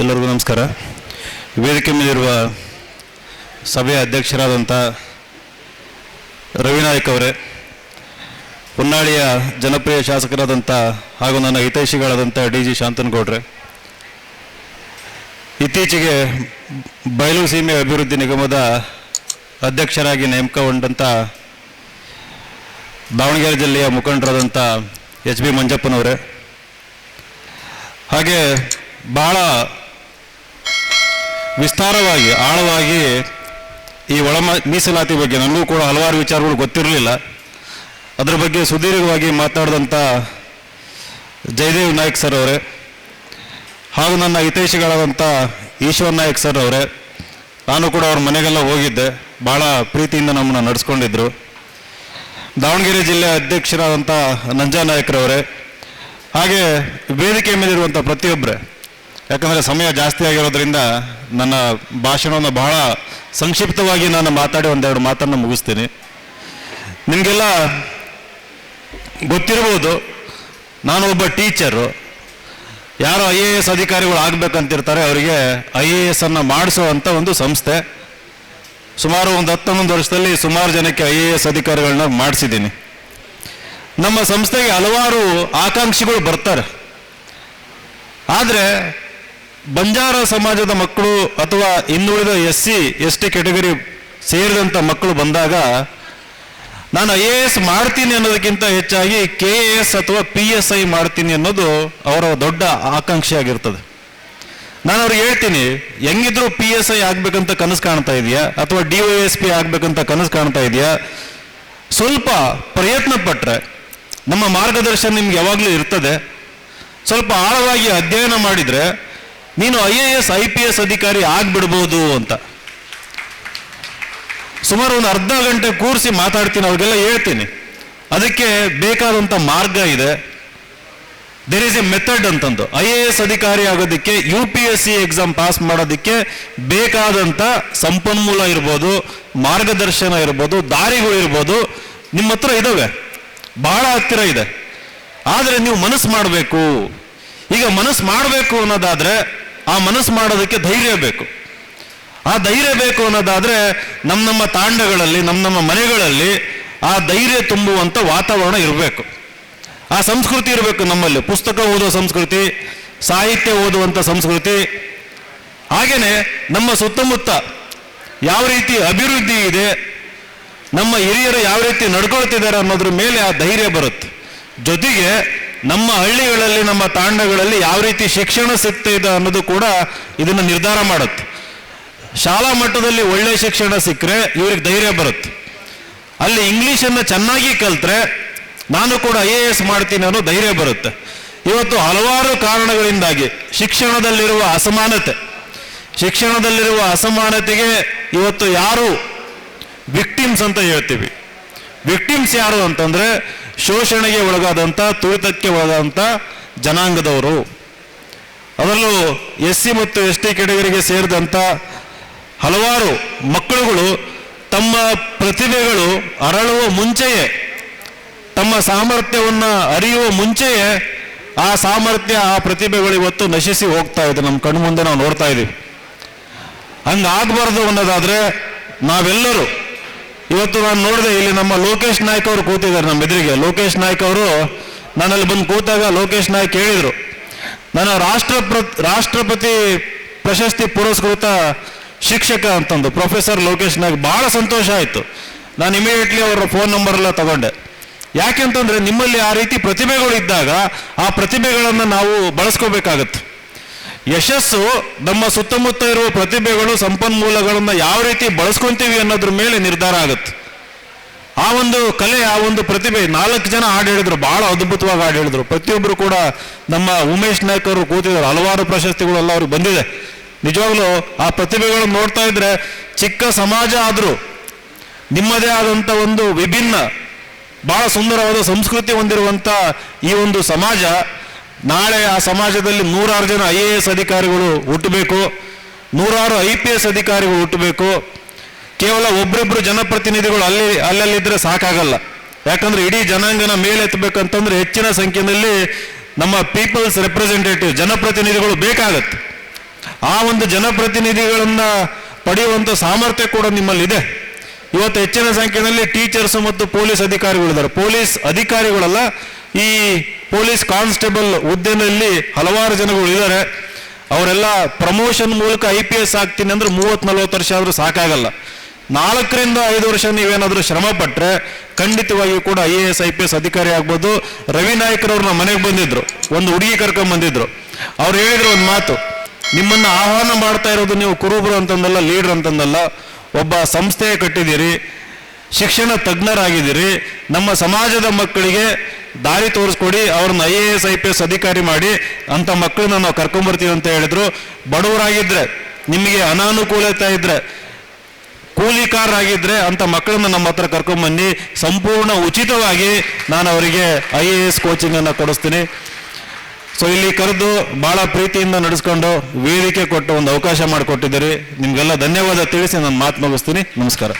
ಎಲ್ಲರಿಗೂ ನಮಸ್ಕಾರ. ವೇದಿಕೆ ಮೇಲಿರುವ ಸಭೆಯ ಅಧ್ಯಕ್ಷರಾದಂಥ ರವಿನಾಯಕ್ ಅವರೇ, ಹೊನ್ನಾಳಿಯ ಜನಪ್ರಿಯ ಶಾಸಕರಾದಂಥ ಹಾಗೂ ನನ್ನ ಹಿತೈಷಿಗಳಾದಂಥ ಡಿ ಜಿ ಶಾಂತನಗೌಡ್ರೆ, ಇತ್ತೀಚೆಗೆ ಬಯಲು ಸೀಮೆ ಅಭಿವೃದ್ಧಿ ನಿಗಮದ ಅಧ್ಯಕ್ಷರಾಗಿ ನೇಮಕಗೊಂಡಂಥ ದಾವಣಗೆರೆ ಜಿಲ್ಲೆಯ ಮುಖಂಡರಾದಂಥ ಎಚ್ ಬಿ ಮಂಜಪ್ಪನವರೇ, ಹಾಗೆ ಬಹಳ ವಿಸ್ತಾರವಾಗಿ, ಆಳವಾಗಿ ಈ ಒಳ ಮೀಸಲಾತಿ ಬಗ್ಗೆ ನನಗೂ ಕೂಡ ಹಲವಾರು ವಿಚಾರಗಳು ಗೊತ್ತಿರಲಿಲ್ಲ. ಅದರ ಬಗ್ಗೆ ಸುದೀರ್ಘವಾಗಿ ಮಾತಾಡಿದಂಥ ಜಯದೇವ್ ನಾಯಕ್ ಸರ್ ಅವರೇ, ಹಾಗೂ ನನ್ನ ಹಿತೈಷಿಗಳಾದಂಥ ಈಶ್ವರ್ ನಾಯಕ್ ಸರ್ ಅವರೇ, ನಾನು ಕೂಡ ಅವ್ರ ಮನೆಗೆಲ್ಲ ಹೋಗಿದ್ದೆ. ಭಾಳ ಪ್ರೀತಿಯಿಂದ ನಮ್ಮನ್ನು ನಡೆಸ್ಕೊಂಡಿದ್ರು. ದಾವಣಗೆರೆ ಜಿಲ್ಲೆ ಅಧ್ಯಕ್ಷರಾದಂಥ ನಂಜಾ ನಾಯಕರವರೇ ಹಾಗೆ ವೇದಿಕೆ ಮೇಲಿರುವಂಥ ಪ್ರತಿಯೊಬ್ಬರೇ ಯಾಕಂದರೆ ಸಮಯ ಜಾಸ್ತಿ ಆಗಿರೋದ್ರಿಂದ ನನ್ನ ಭಾಷಣವನ್ನು ಬಹಳ ಸಂಕ್ಷಿಪ್ತವಾಗಿ ನಾನು ಮಾತಾಡಿ ಒಂದೆರಡು ಮಾತನ್ನು ಮುಗಿಸ್ತೀನಿ. ನಿಮಗೆಲ್ಲ ಗೊತ್ತಿರ್ಬೋದು, ನಾನು ಒಬ್ಬ ಟೀಚರು. ಯಾರು ಐ ಎ ಎಸ್ ಅಧಿಕಾರಿಗಳು ಆಗಬೇಕಂತಿರ್ತಾರೆ, ಅವರಿಗೆ ಐ ಎ ಎಸ್ ಅನ್ನು ಮಾಡಿಸುವಂಥ ಒಂದು ಸಂಸ್ಥೆ. ಸುಮಾರು ಒಂದು ಹತ್ತೊಂದು ವರ್ಷದಲ್ಲಿ ಸುಮಾರು ಜನಕ್ಕೆ ಐ ಎ ಎಸ್ ಅಧಿಕಾರಿಗಳನ್ನ ಮಾಡಿಸಿದ್ದೀನಿ. ನಮ್ಮ ಸಂಸ್ಥೆಗೆ ಹಲವಾರು ಆಕಾಂಕ್ಷಿಗಳು ಬರ್ತಾರೆ. ಆದರೆ ಬಂಜಾರ ಸಮಾಜದ ಮಕ್ಕಳು ಅಥವಾ ಇನ್ನುಳಿದ S C, S T category ಸೇರಿದಂಥ ಮಕ್ಕಳು ಬಂದಾಗ, ನಾನು ಐ ಎ ಎಸ್ ಮಾಡ್ತೀನಿ ಅನ್ನೋದಕ್ಕಿಂತ ಹೆಚ್ಚಾಗಿ ಕೆ ಎ ಎಸ್ ಅಥವಾ ಪಿ ಎಸ್ ಐ ಮಾಡ್ತೀನಿ ಅನ್ನೋದು ಅವರ ದೊಡ್ಡ ಆಕಾಂಕ್ಷೆ ಆಗಿರ್ತದೆ ನಾನು ಅವ್ರಿಗೆ ಹೇಳ್ತೀನಿ, ಹೆಂಗಿದ್ರು ಪಿ ಎಸ್ ಐ ಆಗ್ಬೇಕಂತ ಕನಸು ಕಾಣ್ತಾ ಇದೆಯಾ? ಅಥವಾ ಡಿ ವೈ ಎಸ್ ಪಿ ಆಗ್ಬೇಕಂತ ಕನಸು ಕಾಣ್ತಾ ಇದೆಯಾ? ಸ್ವಲ್ಪ ಪ್ರಯತ್ನ ಪಟ್ಟರೆ ನಮ್ಮ ಮಾರ್ಗದರ್ಶನ ನಿಮ್ಗೆ ಯಾವಾಗಲೂ ಇರ್ತದೆ. ಸ್ವಲ್ಪ ಆಳವಾಗಿ ಅಧ್ಯಯನ ಮಾಡಿದರೆ ನೀನು I A S I P S ಅಧಿಕಾರಿ ಆಗ್ಬಿಡ್ಬೋದು ಅಂತ. ಸುಮಾರು ಒಂದು ಅರ್ಧ ಗಂಟೆ ಕೂರಿಸಿ ಮಾತಾಡ್ತೀನಿ, ಅವ್ರಿಗೆಲ್ಲ ಹೇಳ್ತೀನಿ. ಅದಕ್ಕೆ ಬೇಕಾದಂಥ ಮಾರ್ಗ ಇದೆ. ದೇರ್ ಈಸ್ ಎ ಮೆಥಡ್ ಅಂತಂದು. ಐ ಎ ಎಸ್ ಅಧಿಕಾರಿ ಆಗೋದಕ್ಕೆ U P S C exam pass ಮಾಡೋದಕ್ಕೆ ಬೇಕಾದಂಥ ಸಂಪನ್ಮೂಲ ಇರ್ಬೋದು, ಮಾರ್ಗದರ್ಶನ ಇರ್ಬೋದು, ದಾರಿಗಳು ಇರ್ಬೋದು ನಿಮ್ಮ ಹತ್ರ ಇದ್ದಾವೆ ಬಹಳ ಹತ್ತಿರ ಇದೆ. ಆದರೆ ನೀವು ಮನಸ್ಸು ಮಾಡಬೇಕು. ಈಗ ಮನಸ್ಸು ಮಾಡಬೇಕು ಅನ್ನೋದಾದ್ರೆ ಆ ಮನಸ್ಸು ಮಾಡೋದಕ್ಕೆ ಧೈರ್ಯ ಬೇಕು. ಆ ಧೈರ್ಯ ಬೇಕು ಅನ್ನೋದಾದ್ರೆ ನಮ್ಮ ನಮ್ಮ ತಾಂಡಗಳಲ್ಲಿ, ನಮ್ಮ ನಮ್ಮ ಮನೆಗಳಲ್ಲಿ ಆ ಧೈರ್ಯ ತುಂಬುವಂಥ ವಾತಾವರಣ ಇರಬೇಕು. ಆ ಸಂಸ್ಕೃತಿ ಇರಬೇಕು ನಮ್ಮಲ್ಲಿ. ಪುಸ್ತಕ ಓದೋ ಸಂಸ್ಕೃತಿ, ಸಾಹಿತ್ಯ ಓದುವಂಥ ಸಂಸ್ಕೃತಿ. ಹಾಗೆಯೇ ನಮ್ಮ ಸುತ್ತಮುತ್ತ ಯಾವ ರೀತಿ ಅಭಿವೃದ್ಧಿ ಇದೆ, ನಮ್ಮ ಹಿರಿಯರು ಯಾವ ರೀತಿ ನಡ್ಕೊಳ್ತಿದ್ದಾರೆ ಅನ್ನೋದ್ರ ಮೇಲೆ ಆ ಧೈರ್ಯ ಬರುತ್ತೆ. ಜೊತೆಗೆ ನಮ್ಮ ಹಳ್ಳಿಗಳಲ್ಲಿ, ನಮ್ಮ ತಾಂಡಗಳಲ್ಲಿ ಯಾವ ರೀತಿ ಶಿಕ್ಷಣ ಸಿಗ್ತಾ ಇದೆ ಅನ್ನೋದು ಕೂಡ ಇದನ್ನು ನಿರ್ಧಾರ ಮಾಡುತ್ತೆ. ಶಾಲಾ ಮಟ್ಟದಲ್ಲಿ ಒಳ್ಳೆ ಶಿಕ್ಷಣ ಸಿಕ್ಕರೆ ಇವ್ರಿಗೆ ಧೈರ್ಯ ಬರುತ್ತೆ. ಅಲ್ಲಿ ಇಂಗ್ಲೀಷನ್ನು ಚೆನ್ನಾಗಿ ಕಲ್ತ್ರೆ ನಾನು ಕೂಡ ಐ ಎ ಎಸ್ ಮಾಡ್ತೀನಿ ಅನ್ನೋ ಧೈರ್ಯ ಬರುತ್ತೆ. ಇವತ್ತು ಹಲವಾರು ಕಾರಣಗಳಿಂದಾಗಿ ಶಿಕ್ಷಣದಲ್ಲಿರುವ ಅಸಮಾನತೆ, ಶಿಕ್ಷಣದಲ್ಲಿರುವ ಅಸಮಾನತೆಗೆ ಇವತ್ತು ಯಾರು ವಿಕ್ಟಿಮ್ಸ್ ಅಂತ ಹೇಳ್ತೀವಿ. ವಿಕ್ಟಿಮ್ಸ್ ಯಾರು ಅಂತಂದ್ರೆ ಶೋಷಣೆಗೆ ಒಳಗಾದಂಥ ತುಳಿತಕ್ಕೆ ಒಳಗಾದಂಥ ಜನಾಂಗದವರು. ಅದರಲ್ಲೂ ಎಸ್ ಸಿ ಮತ್ತು ಎಸ್ ಟಿ ಕೆಟಗರಿಗೆ ಸೇರಿದಂಥ ಹಲವಾರು ಮಕ್ಕಳುಗಳು ತಮ್ಮ ಪ್ರತಿಭೆಗಳು ಅರಳುವ ಮುಂಚೆಯೇ, ತಮ್ಮ ಸಾಮರ್ಥ್ಯವನ್ನು ಅರಿಯುವ ಮುಂಚೆಯೇ ಆ ಸಾಮರ್ಥ್ಯ, ಆ ಪ್ರತಿಭೆಗಳು ಇವತ್ತು ನಶಿಸಿ ಹೋಗ್ತಾ ಇದೆ. ನಮ್ಮ ಕಣ್ಮುಂದೆ ನಾವು ನೋಡ್ತಾ ಇದ್ದೀವಿ ಹಂಗಾಗಬಾರ್ದು ಅನ್ನೋದಾದರೆ ನಾವೆಲ್ಲರೂ ಇವತ್ತು ನಾನು ನೋಡಿದೆ, ಇಲ್ಲಿ ನಮ್ಮ ಲೋಕೇಶ್ ನಾಯ್ಕ ಅವರು ಕೂತಿದ್ದಾರೆ ನಮ್ಮ ಎದುರಿಗೆ. ಲೋಕೇಶ್ ನಾಯ್ಕ ಅವರು ನಾನಲ್ಲಿ ಬಂದು ಕೂತಾಗ ಲೋಕೇಶ್ ನಾಯ್ಕ ಹೇಳಿದರು ನಾನು ರಾಷ್ಟ್ರಪ್ರ, ರಾಷ್ಟ್ರಪತಿ ಪ್ರಶಸ್ತಿ ಪುರಸ್ಕೃತ ಶಿಕ್ಷಕ ಅಂತಂದು ಪ್ರೊಫೆಸರ್ ಲೋಕೇಶ್ ನಾಯ್ಕ ಬಹಳ ಸಂತೋಷ ಆಯಿತು. ನಾನು ಇಮಿಡಿಯೇಟ್ಲಿ ಅವರ ಫೋನ್ ನಂಬರ್ ಎಲ್ಲ ತಗೊಂಡೆ. ಯಾಕೆಂತಂದ್ರೆ ನಿಮ್ಮಲ್ಲಿ ಆ ರೀತಿ ಪ್ರತಿಭೆಗಳು ಇದ್ದಾಗ ಆ ಪ್ರತಿಭೆಗಳನ್ನು ನಾವು ಬಳಸ್ಕೋಬೇಕಾಗತ್ತೆ. ಯಶಸ್ಸು, ನಮ್ಮ ಸುತ್ತಮುತ್ತ ಇರುವ ಪ್ರತಿಭೆಗಳು, ಸಂಪನ್ಮೂಲಗಳನ್ನು ಯಾವ ರೀತಿ ಬಳಸ್ಕೊಂತೀವಿ ಅನ್ನೋದ್ರ ಮೇಲೆ ನಿರ್ಧಾರ ಆಗುತ್ತೆ. ಆ ಒಂದು ಕಲೆ, ಆ ಒಂದು ಪ್ರತಿಭೆ, ನಾಲ್ಕು ಜನ ಹಾಡು ಹೇಳಿದ್ರು, ಬಹಳ ಅದ್ಭುತವಾಗಿ ಹಾಡು ಹೇಳಿದ್ರು. ಪ್ರತಿಯೊಬ್ಬರು ಕೂಡ ನಮ್ಮ ಉಮೇಶ್ ನಾಯ್ಕ್ ಅವರು ಕೂತಿದ್ರು ಹಲವಾರು ಪ್ರಶಸ್ತಿಗಳೆಲ್ಲ ಅವ್ರಿಗೆ ಬಂದಿದೆ. ನಿಜವಾಗ್ಲೂ ಆ ಪ್ರತಿಭೆಗಳನ್ನು ನೋಡ್ತಾ ಇದ್ರೆ ಚಿಕ್ಕ ಸಮಾಜ ಆದರೂ, ನಿಮ್ಮದೇ ಆದಂಥ ಒಂದು ವಿಭಿನ್ನ, ಬಹಳ ಸುಂದರವಾದ ಸಂಸ್ಕೃತಿ ಹೊಂದಿರುವಂಥ ಈ ಒಂದು ಸಮಾಜ ನಾಳೆ ಆ ಸಮಾಜದಲ್ಲಿ ನೂರಾರು ಜನ ಐ ಎ ಅಧಿಕಾರಿಗಳು ಹುಟ್ಟಬೇಕು, ನೂರಾರು ಐ ಪಿ ಎಸ್ ಅಧಿಕಾರಿಗಳು ಹುಟ್ಟಬೇಕು. ಕೇವಲ ಒಬ್ರಿಬ್ರು ಜನಪ್ರತಿನಿಧಿಗಳು ಅಲ್ಲಿ, ಅಲ್ಲಲ್ಲಿದ್ರೆ ಸಾಕಾಗಲ್ಲ. ಯಾಕಂದ್ರೆ ಇಡೀ ಜನಾಂಗನ ಮೇಲೆತ್ತಬೇಕಂತಂದ್ರೆ ಹೆಚ್ಚಿನ ಸಂಖ್ಯೆಯಲ್ಲಿ ನಮ್ಮ ಪೀಪಲ್ಸ್ ರೆಪ್ರೆಸೆಂಟೇಟಿವ್ ಜನಪ್ರತಿನಿಧಿಗಳು ಬೇಕಾಗತ್ತೆ. ಆ ಒಂದು ಜನಪ್ರತಿನಿಧಿಗಳನ್ನ ಪಡೆಯುವಂತ ಸಾಮರ್ಥ್ಯ ಕೂಡ ನಿಮ್ಮಲ್ಲಿದೆ. ಇವತ್ತು ಹೆಚ್ಚಿನ ಸಂಖ್ಯೆಯಲ್ಲಿ ಟೀಚರ್ಸ್ ಮತ್ತು ಪೊಲೀಸ್ ಅಧಿಕಾರಿಗಳಿದ್ದಾರೆ. ಪೊಲೀಸ್ ಅಧಿಕಾರಿಗಳಲ್ಲ, ಈ ಪೊಲೀಸ್ ಕಾನ್ಸ್ಟೇಬಲ್ ಹುದ್ದೆನಲ್ಲಿ ಹಲವಾರು ಜನಗಳು ಇದ್ದಾರೆ. ಅವರೆಲ್ಲ ಪ್ರಮೋಷನ್ ಮೂಲಕ ಐ ಪಿ ಎಸ್ ಆಗ್ತೀನಿ ಅಂದ್ರೆ ಮೂವತ್ ನಲ್ವತ್ತು ವರ್ಷ ಆದ್ರೂ ಸಾಕಾಗಲ್ಲ. ನಾಲ್ಕರಿಂದ ಐದು ವರ್ಷ ನೀವೇನಾದ್ರೂ ಶ್ರಮ ಪಟ್ಟರೆ ಖಂಡಿತವಾಗಿಯೂ ಕೂಡ I A S I P S ಅಧಿಕಾರಿ ಆಗ್ಬೋದು. ರವಿ ನಾಯ್ಕರವ್ರು ನಮ್ಮ ಮನೆಗೆ ಬಂದಿದ್ರು, ಒಂದು ಹುಡುಗಿ ಕರ್ಕೊಂಡ್ ಬಂದಿದ್ರು. ಅವ್ರು ಹೇಳಿದ್ರು ಒಂದು ಮಾತು, ನಿಮ್ಮನ್ನ ಆಹ್ವಾನ ಮಾಡ್ತಾ ಇರೋದು ನೀವು ಕುರುಬರು ಅಂತಂದಲ್ಲ ಲೀಡರ್ ಅಂತಂದಲ್ಲ ಒಬ್ಬ ಸಂಸ್ಥೆ ಕಟ್ಟಿದ್ದೀರಿ, ಶಿಕ್ಷಣ ತಜ್ಞರಾಗಿದ್ದೀರಿ, ನಮ್ಮ ಸಮಾಜದ ಮಕ್ಕಳಿಗೆ ದಾರಿ ತೋರಿಸ್ಕೊಡಿ, ಅವ್ರನ್ನ I A S, I P S ಅಧಿಕಾರಿ ಮಾಡಿ, ಅಂತ ಮಕ್ಕಳನ್ನ ನಾವು ಕರ್ಕೊಂಬರ್ತೀವಿ ಅಂತ ಹೇಳಿದ್ರು. ಬಡವರಾಗಿದ್ರೆ, ನಿಮಗೆ ಅನಾನುಕೂಲತೆ ಇದ್ದರೆ ಕೂಲಿಕಾರರಾಗಿದ್ರೆ ಅಂತ ಮಕ್ಕಳನ್ನ ನಮ್ಮ ಹತ್ರ ಕರ್ಕೊಂಬನ್ನಿ. ಸಂಪೂರ್ಣ ಉಚಿತವಾಗಿ ನಾನು ಅವರಿಗೆ ಐ ಎ ಎಸ್ ಕೋಚಿಂಗ್ ಅನ್ನ ಕೊಡಿಸ್ತೀನಿ. ಸೊ ಇಲ್ಲಿ ಕರೆದು ಬಹಳ ಪ್ರೀತಿಯಿಂದ ನಡೆಸ್ಕೊಂಡು ವೇದಿಕೆ ಕೊಟ್ಟು ಒಂದು ಅವಕಾಶ ಮಾಡಿಕೊಟ್ಟಿದ್ದೀರಿ. ನಿಮ್ಗೆಲ್ಲ ಧನ್ಯವಾದ ತಿಳಿಸಿ ನಾನು ಮಾತು ಮುಗಿಸ್ತೀನಿ. ನಮಸ್ಕಾರ.